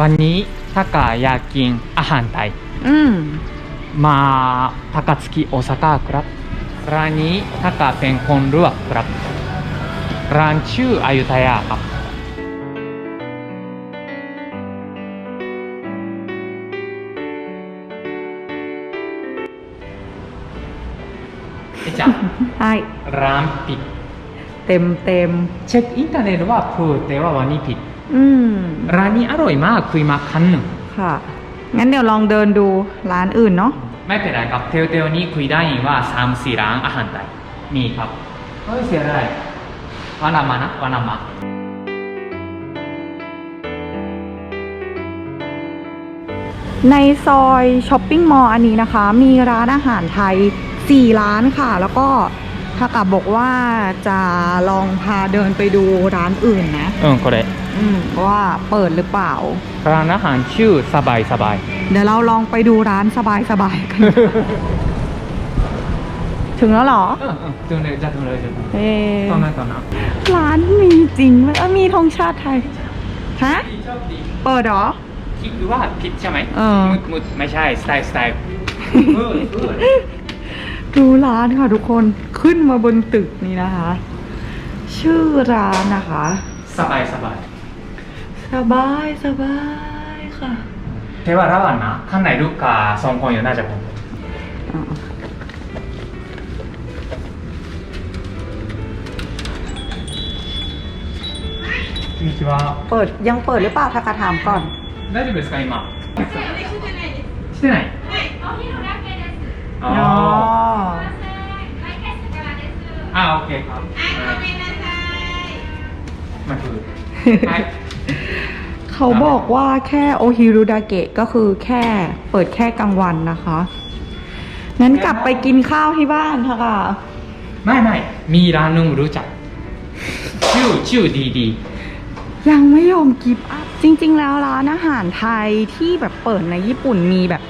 วันนี้ถ้ากาอยากกินอาหารไทย อืม มา高槻大阪ครับร้านนี้ถ้ากาเป็นคนลวกครับร้านชื่ออยุธยาครับเอะじゃ ใช่ ร้านปิด เต็มเต็มเช็คอินเทอร์เน็ตว่าเปิดแต่ว่าวันนี้ปิดอืมร้านนี้อร่อยมากคุยมาครั้งหนึ่งค่ะ งั้นเดี๋ยวลองเดินดูร้านอื่นเนาะไม่เป็นไรครับเทลเทลนี้คุยได้ว่าสามสี่ร้านอาหารไทยมีครับเฮ้ยเสียอะไรวานามานะวานามาในซอยช้อปปิ้งมอลล์อันนี้นะคะ มีร้านอาหารไทย 4 ร้านค่ะ แล้วก็ ถ้ากับบอกว่าจะลองพาเดินไปดูร้านอื่นนะ うんこれ อืมว่าเปิดหรือเปล่า ร้านอาหารชื่อสบายสบาย เดี๋ยวเราลองไปดูร้านสบายๆกัน ถึงแล้วเหรอ うんうんถึงเลยจะถึงเลยจะถึง เอ๊ ตอนนั้นตอนนั้น ร้านมีจริงไหมเอ้ยมีธงชาติไทย ฮะ ชอบดี เปิดเหรอ คิดว่าผิดใช่ไหม เออ มุดมุดไม่ใช่สไตล์สไตล์เออเออ ดูร้านค่ะทุกคนขึ้นมาบนตึกนี้นะคะ ชื่อร้านนะคะ สบายสบาย สบายสบายค่ะ แต่ว่าระหว่างนะข้างในลูกค้าสองคนอยู่น่าจะผม อ่า こんにちは เปิดยังเปิดหรือเปล่าถ้ากระถามก่อน 大丈夫ですか今してない อ๋ออ๋ออ่าโอเคครับมัคือเขาบอกว่าแค่โอฮิรุดาเกะก็คือแค่เปิดแค่กลางวันนะคะ งั้นกลับไปกินข้าวที่บ้านเถอะค่ะ ไม่ไม่มีร้านนึงรู้จัก ชื่อชื่อดีดียังไม่ยอมกิฟต์อัพจริง ๆ แล้วร้านอาหารไทยที่แบบเปิดในญี่ปุ่นมีแบบ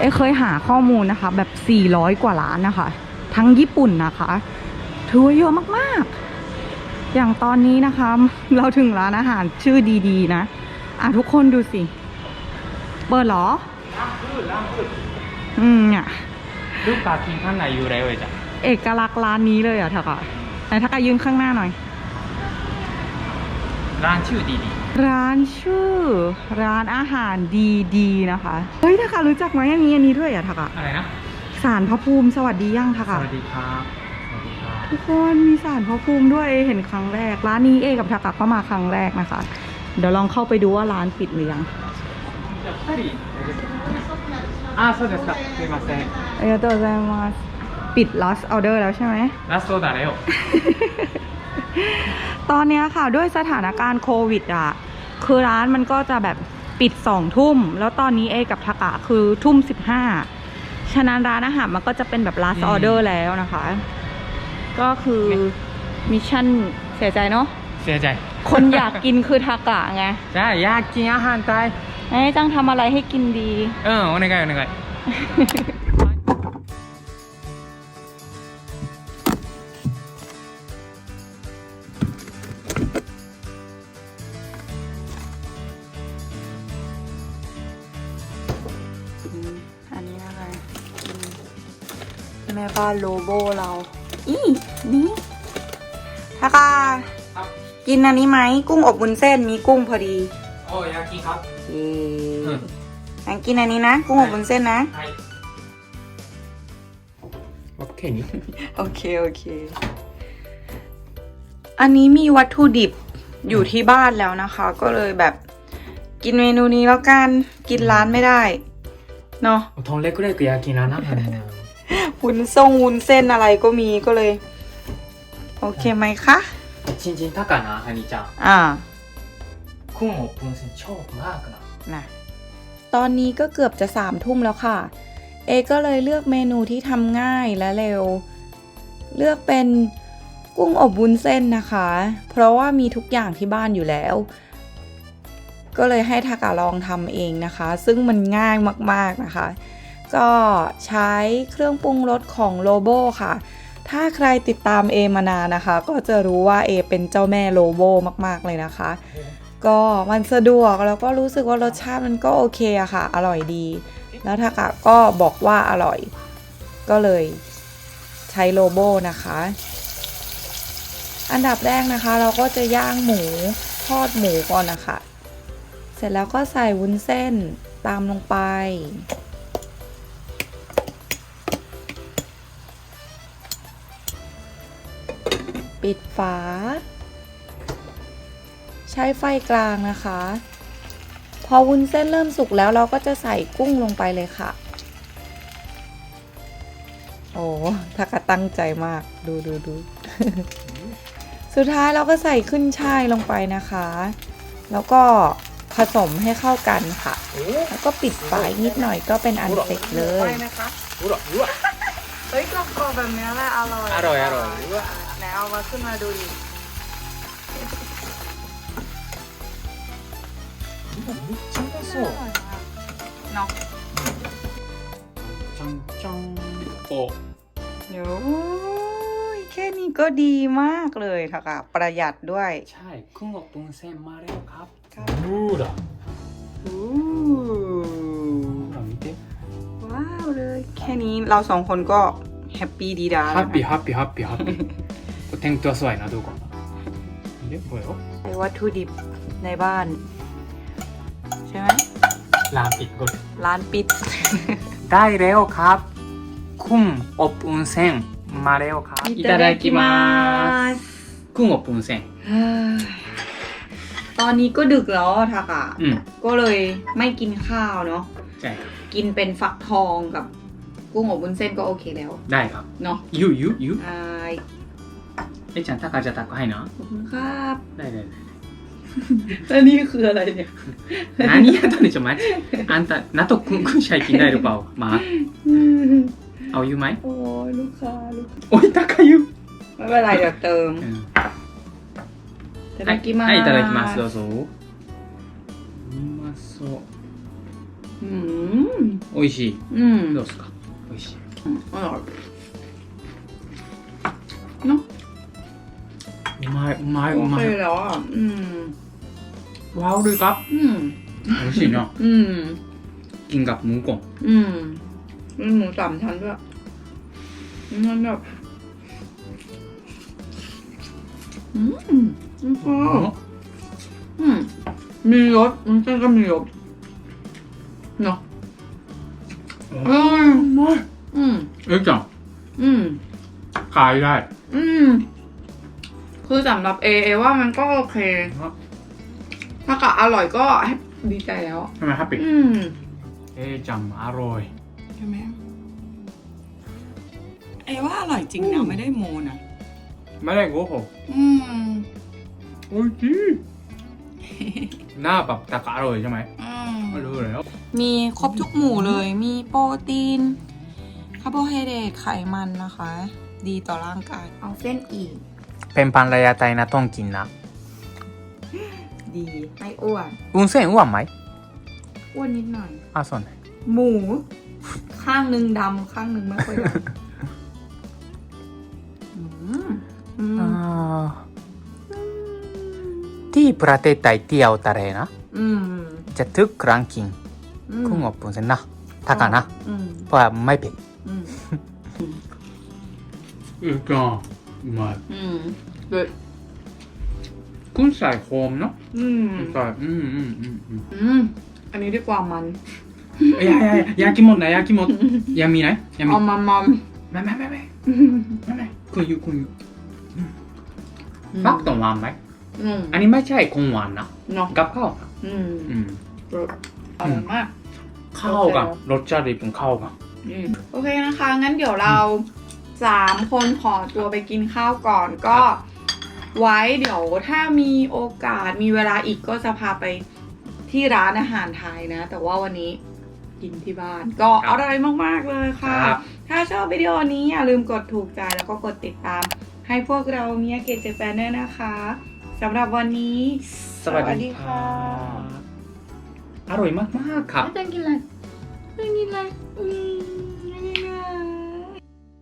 เอ้ยเคยหาข้อมูลนะคะ แบบ 400 กว่าร้านนะคะ ทั้งญี่ปุ่นนะคะ ถือว่าเยอะมากๆ อย่างตอนนี้นะคะ เราถึงร้านอาหารชื่อดีๆ นะ อะทุกคนดูสิ เปิดเหรอร้านคือร้านคืออืมเนี่ยลูกค้ากินข้างในอยู่แล้วจ้ะเอกลักษณ์ร้านนี้เลยอะเถอะค่ะไหนถ้ากายืนข้างหน้าหน่อย ร้านชื่อดีดี ร้านชื่อ ร้านอาหารดีๆนะคะ เฮ้ยถักะรู้จักไหมอันนี้อันนี้ด้วยอะทักะอะไรนะสารพระภูมิสวัสดีย่างทักสะวัสดีครับสวัสดีครับทุกคนมีสารพระภูมิด้วยเห็นครั้งแรก ร้านนี้เอกับทักอะก็มาครั้งแรกนะคะ เดี๋ยวลองเข้าไปดูว่าร้านปิดหรือยังやっぱり大丈夫あーそうですかすいませんありがとうございますปิด last order แล้วใช่ไหมラストだれว ตอนนี้ค่ะด้วยสถานการณ์โควิดอะคือร้านมันก็จะแบบปิดสองทุ่ม แล้วตอนนี้เอกับทากะคือทุ่มสิบห้าฉะนั้นร้านอาหารมันก็จะเป็นแบบ last order แล้วนะคะ ก็คือมิชชั่นเสียใจเนาะเสียใจ คนอยากกินคือทากะไง ใช่ อยากกินอาหารไทยไอ้จ้างทำอะไรให้กินดี เออโอเนกายโอเนกาย ก็โลโบเรา อีนี่ทักากินอันนี้ไหม กุ้งอบวุ้นเส้นมีกุ้งพอดีโอ้ยากินครับ อีอืม งั้นกินอันนี้นะ กุ้งอบวุ้นเส้นนะโอเคนี่โอเค โอเค อันนี้มีวัตถุดิบอยู่ที่บ้านแล้วนะคะ ก็เลยแบบกินเมนูนี้แล้วกัน กินร้านไม่ได้ เนาะทองเล็กก็ได้กุอยากกินแล้วนะ วุ้นส่งวุ้นเส้นอะไรก็มีก็เลย โอเคไหมคะชินชินทัากะนะฮันนี่จังอ่าคุณหมอปุนเซนชอบมากนะนะตอนนี้ก็เกือบจะสามทุ่มแล้วค่ะ เอก็เลยเลือกเมนูที่ทำง่ายและเร็ว เลือกเป็นกุ้งอบวุ้นเส้นนะคะ เพราะว่ามีทุกอย่างที่บ้านอยู่แล้ว ก็เลยให้ทากาลองทำเองนะคะ ซึ่งมันง่ายมากๆนะคะ ก็ใช้เครื่องปรุงรสของโลโบค่ะ ถ้าใครติดตามเอมานานนะคะ ก็จะรู้ว่าเอเป็นเจ้าแม่โลโบมากๆเลยนะคะ ก็มันสะดวกแล้วก็รู้สึกว่ารสชาติมันก็โอเคอะค่ะ อร่อยดี แล้วทากะก็บอกว่าอร่อย ก็เลยใช้โลโบนะคะ อันดับแรกนะคะ เราก็จะย่างหมูทอดหมูก่อนนะคะ เสร็จแล้วก็ใส่วุ้นเส้นตามลงไป ปิดฝา ใช้ไฟกลางนะคะ พอวุ้นเส้นเริ่มสุกแล้วเราก็จะใส่กุ้งลงไปเลยค่ะ โอ้ทากะตั้งใจมากดูดูดูสุดท้ายเราก็ใส่ขึ้นช่ายลงไปนะคะ แล้วก็ผสมให้เข้ากันค่ะ แล้วก็ปิดฝายนิดหน่อยก็เป็นอันเสร็จเลย ไปไหมคะเฮ้ยกรอบแบบนี้แหละอร่อย อร่อย อร่อย ไหนเอามาขึ้นมาดูอีก이거 뭐 찍었 어? เนาะ 짱 짱. 어. โอ้ยแค่นี้ก็ดีมากเลยค่ะะประหยัดด้วย 차이 큰것 동생 말해 요. 갑. 갑. 누 라. อู้ 누라 밑 에. ว้าวเลย แค่นี้เราสองคนก็แฮปปี้ดีดานะคะ 하피 하피 하피 하 피. แทงตัวสวยเนาะดูก่อนเดี๋ยวเว้ยใช้วัตถุดิบในบ้าน ใช่ไหมร้านปิดก่อนร้านปิด ได้แล้วครับ คุ้มอบอุ่นเซนมาแล้วครับいただきますกุ้งอบอุ่นเส้นตอนนี้ก็ดึกแล้วทากะอืมก็เลยไม่กินข้าวเนาะใช่ครับกินเป็นฟักทองกับกุ้งอบวุ้นเส้นก็โอเคแล้วได้ครับ เนาะ you you you อ่า ย えちゃんタカじゃ高いな ขอบคุณครับ ได้ได้ แล้วนี่คืออะไรเนี่ย 何やったんでしょマジあんた納得くんくん最近ないのかまあเอาอยู่ไหม โอ้ยลูกค้าลูกค้า โอ้ย高いよ ไม่เป็นไรเดี๋ยวเติม うんいただきますはいいただきますどうぞうまそう อืม 美味しい อืม どうですか美味しい อร่อยเนาะ ไม่ไม่โอเคไม่แล้วอะอืม ว้าวดีครับอืม โอ้สิเนาะอืม กินกับหมูกรอบอืมมีหมูสามชั้นด้วยมันแบบอืมแล้อืม มีรสมันเส้นก็มีรสเนาะเออไม่อืม เอ้ะจังอืม ขายได้ อืม คือสำหรับเอเอว่ามันก็โอเคถ้ากะอร่อยก็ดีใจแล้ว ใช่ไหมครับปิ๊กอืมเอจังอร่อย ใช่ไหมเอว่าอร่อยจริงนะไม่ได้โมนะไม่ได้โกหกอืมโอ้ยจีหน้าแบบตะกะอร่อยใช่ไหมอืมอร่อยแล้ว มีครบทุกหมู่เลย มีโปรตีนคาร์โบไฮเดรตไขมันนะคะ ดีต่อร่างกาย เอาเส้นอีก เป็นพันระยะไตนะต้องกินนะ ดีไม่อ้วน วุ้นเส้นอ้วนไหมอ้วนนิดหน่อย อะส่วนไหนหมู ข้างหนึ่งดำข้างหนึ่งไม่ค่อยดำอืมอืมอ่าที่ประเทศไทยเที่ยวทะเลนะ อืมจะทุกครั้งกินอืมกุ้งอบวุ้นเส้นนะตะกะนะอืมเพราะว่าไม่เผ็ด อืม อือก็ มา อืมเด็ด กุ้งใส่โคมเนาะ อืม ใส่อืมอืมอืมอืม อืม อันนี้ดีกว่ามัน いやいやいや焼き物だ焼き物闇ない闇 เอามามัม ไม่ไม่ไม่ไม่ไม่ไม่คุณอยู่คุณอยู่ฟักต้องหวานไหม อืม อันนี้ไม่ใช่คงหวานนะ เนาะ กับข้าว อืม อืม อร่อยมาก เข้ากันรสชาติเป็นเข้ากัน อืมโอเคนะคะ งั้นเดี๋ยวเรา สามคนขอตัวไปกินข้าวก่อนก็ไว้เดี๋ยวถ้ามีโอกาสมีเวลาอีกก็จะพาไปที่ร้านอาหารไทยนะ แต่ว่าวันนี้กินที่บ้าน ก็อร่อยมาก ๆ เลยค่ะครับถ้าชอบวิดีโอนี้อย่าลืมกดถูกใจแล้วก็กดติดตาม ให้พวกเราเมียเกจเจแปนด้วยนะคะสำหรับวันนี้ สวัสดีค่ะ อร่อยมาก ๆ ครับอาจารย์กินอะไรอาจารย์กินอะไรอืม